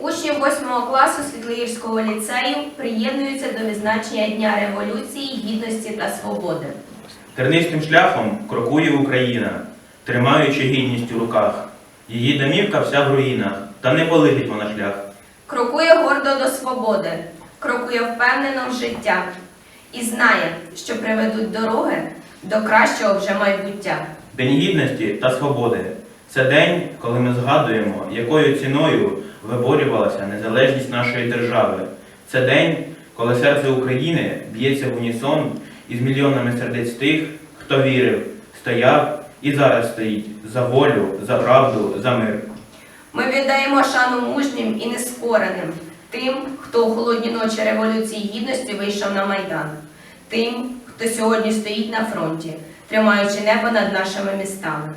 Учні 8 класу Світлогірського ліцею приєднуються до відзначення Дня Революції, Гідності та Свободи. Тернистим шляхом крокує Україна, тримаючи гідність у руках. Її домівка вся в руїнах, та не полетить вона шлях. Крокує гордо до свободи, крокує впевнено в життя і знає, що приведуть дороги до кращого вже майбуття. День гідності та свободи це день, коли ми згадуємо, якою ціною виборювалася незалежність нашої держави. Це день, коли серце України б'ється в унісон із мільйонами сердець тих, хто вірив, стояв і зараз стоїть за волю, за правду, за мир. Ми віддаємо шану мужнім і нескореним, тим, хто у холодні ночі Революції Гідності вийшов на Майдан, тим, хто сьогодні стоїть на фронті, тримаючи небо над нашими містами,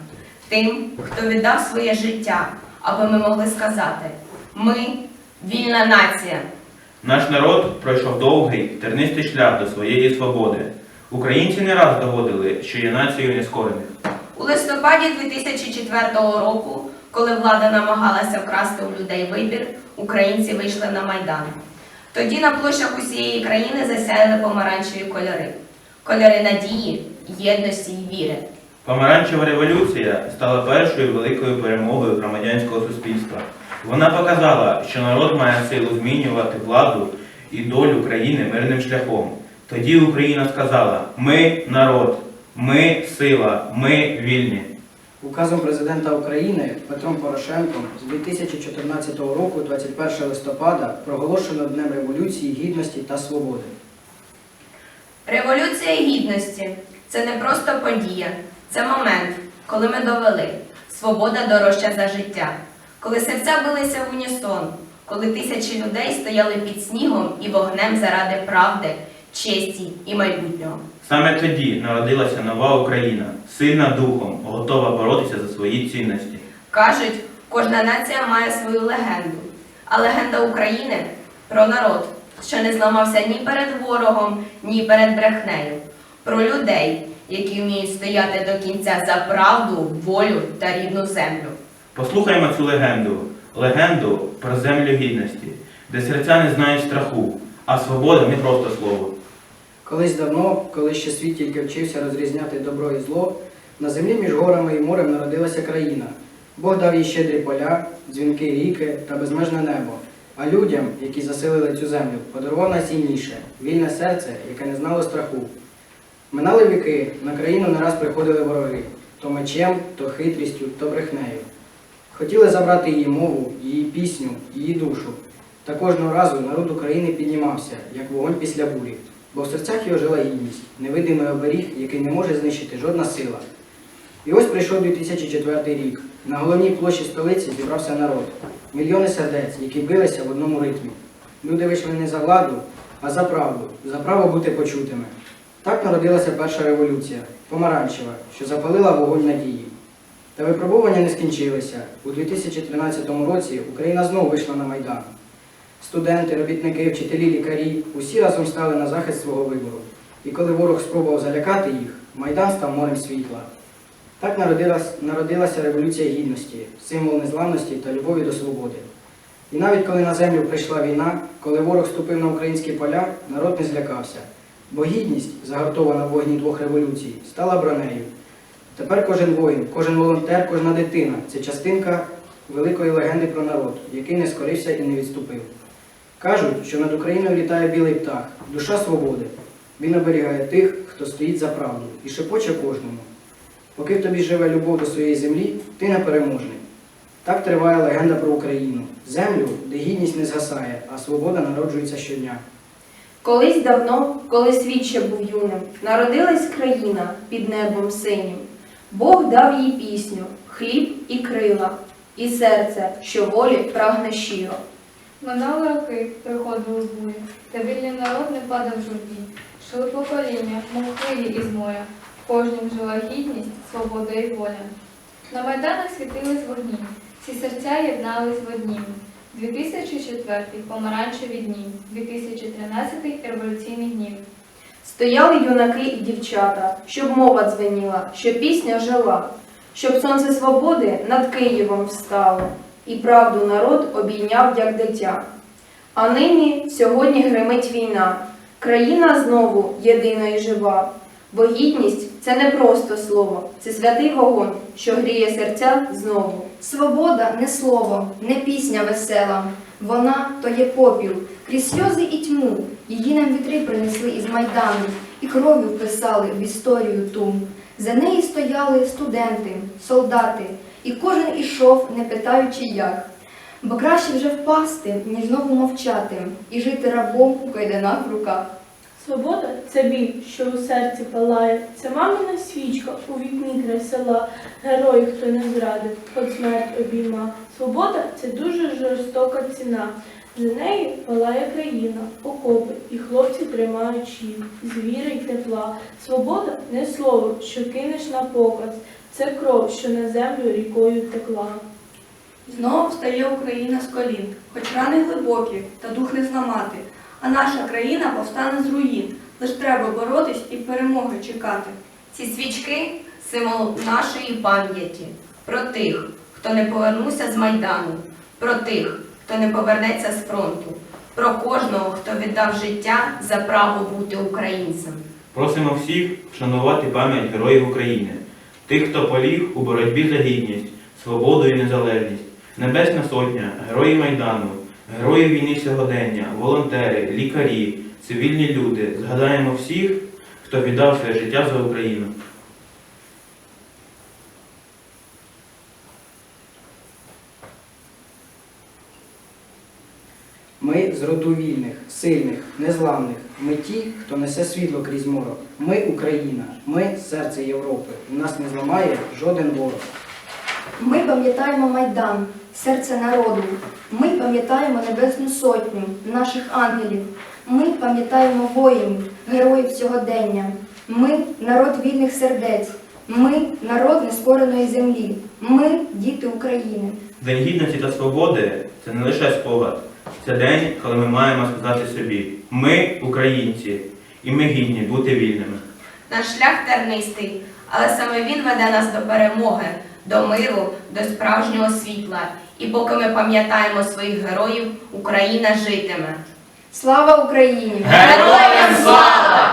тим, хто віддав своє життя, аби ми могли сказати: ми вільна нація. Наш народ пройшов довгий, тернистий шлях до своєї свободи. Українці не раз доводили, що є нацією нескорених. У листопаді 2004 року, коли влада намагалася вкрасти у людей вибір, українці вийшли на Майдан. Тоді на площах усієї країни засяяли помаранчеві кольори. Кольори надії, єдності і віри. Помаранчева революція стала першою великою перемогою громадянського суспільства. Вона показала, що народ має силу змінювати владу і долю країни мирним шляхом. Тоді Україна сказала: ми народ, ми сила, ми вільні. Указом президента України Петром Порошенком з 2014 року, 21 листопада, проголошено Днем Революції, Гідності та Свободи. Революція гідності це не просто подія, це момент, коли ми довели свобода дорожча за життя, коли серця билися в унісон, коли тисячі людей стояли під снігом і вогнем заради правди, честі і майбутнього. Саме тоді народилася нова Україна, сильна духом, готова боротися за свої цінності. Кажуть, кожна нація має свою легенду, а легенда України про народ, що не зламався ні перед ворогом, ні перед брехнею, про людей, які вміють стояти до кінця за правду, волю та рідну землю. Послухаймо цю легенду, легенду про землю гідності, де серця не знають страху, а свобода не просто слово. Колись давно, коли ще світ тільки вчився розрізняти добро і зло, на землі між горами і морем народилася країна. Бог дав їй щедрі поля, дзвінки ріки та безмежне небо. А людям, які заселили цю землю, подарував найцінніше вільне серце, яке не знало страху. Минали віки, на країну не раз приходили вороги то мечем, то хитрістю, то брехнею. Хотіли забрати її мову, її пісню, її душу. Та кожного разу народ України піднімався, як вогонь після бурі, бо в серцях його жила гідність, невидимий оберіг, який не може знищити жодна сила. І ось прийшов 2004 рік. На головній площі столиці зібрався народ. Мільйони сердець, які билися в одному ритмі. Люди вийшли не за владу, а за правду, за право бути почутими. Так народилася перша революція, помаранчева, що запалила вогонь надії. Та випробування не скінчилися. У 2013 році Україна знову вийшла на Майдан. Студенти, робітники, вчителі, лікарі усі разом стали на захист свого вибору. І коли ворог спробував залякати їх, Майдан став морем світла. Так народилась, народилася Революція Гідності, символ незламності та любові до свободи. І навіть коли на землю прийшла війна, коли ворог ступив на українські поля, народ не злякався. Бо гідність, загартована в вогні двох революцій, стала бронею. Тепер кожен воїн, кожен волонтер, кожна дитина це частинка великої легенди про народ, який не скорився і не відступив. Кажуть, що над Україною літає білий птах, душа свободи. Він оберігає тих, хто стоїть за правду, і шепоче кожному. Поки в тобі живе любов до своєї землі, ти непереможний. Так триває легенда про Україну, землю, де гідність не згасає, а свобода народжується щодня. Колись давно, коли світ ще був юним, народилась країна під небом синім. Бог дав їй пісню, хліб і крила, і серце, що волі прагне щиро. Минали роки, приходили бурі, та вільний народ не падав журбі. Шили покоління, мов хвилі із моря, кожнім жила гідність, свобода і воля. На майданах світились вогні, всі серця єднались в однім. 2004 помаранчеві дні, 2013 революційний гнів. Стояли юнаки і дівчата, щоб мова дзвеніла, щоб пісня жила, щоб сонце свободи над Києвом встало. і правду народ обійняв як дитя. А нині сьогодні гримить війна. Країна знову єдина і жива. Бо гідність це не просто слово, це святий вогонь, що гріє серця знову. Свобода не слово, не пісня весела. Вона то є попіл, крізь сльози і тьму. Її нам вітри принесли із майдану і кров'ю вписали в історію ту. За неї стояли студенти, солдати, і кожен ішов, не питаючи як. Бо краще вже впасти, ніж знову мовчати, і жити рабом у кайданах в руках. Свобода це біль, що у серці палає, це мамина свічка у вікні край села, герой, хто не зрадив, хоч смерть обійма. Свобода це дуже жорстока ціна. За неї палає країна, окопи, і хлопці тримають щит, з віри й тепла. Свобода не слово, що кинеш на показ, це кров, що на землю рікою текла. Знову встає Україна з колін, хоч рани глибокі, та дух не зламати. А наша країна повстане з руїн. Лиш треба боротись і перемоги чекати. Ці свічки символ нашої пам'яті про тих, хто не повернувся з Майдану, про тих, хто не повернеться з фронту, про кожного, хто віддав життя за право бути українцем. Просимо всіх вшанувати пам'ять героїв України, тих, хто поліг у боротьбі за гідність, свободу і незалежність, Небесна Сотня, герої Майдану, герої війни сьогодення, волонтери, лікарі, цивільні люди. Згадаємо всіх, хто віддав своє життя за Україну. Ми з роду вільних, сильних, незламних. Ми ті, хто несе світло крізь морок. Ми Україна, ми серце Європи. Нас не зламає жоден ворог. Ми пам'ятаємо Майдан, серце народу. Ми пам'ятаємо Небесну Сотню, наших ангелів. Ми пам'ятаємо воїнів, героїв сьогодення. Ми народ вільних сердець. Ми народ нескореної землі. Ми діти України. День гідності та свободи це не лише спогад, це день, коли ми маємо сказати собі: ми українці, і ми гідні бути вільними. Наш шлях тернистий, але саме він веде нас до перемоги, до миру, до справжнього світла. І поки ми пам'ятаємо своїх героїв, Україна житиме. Слава Україні! Героям слава!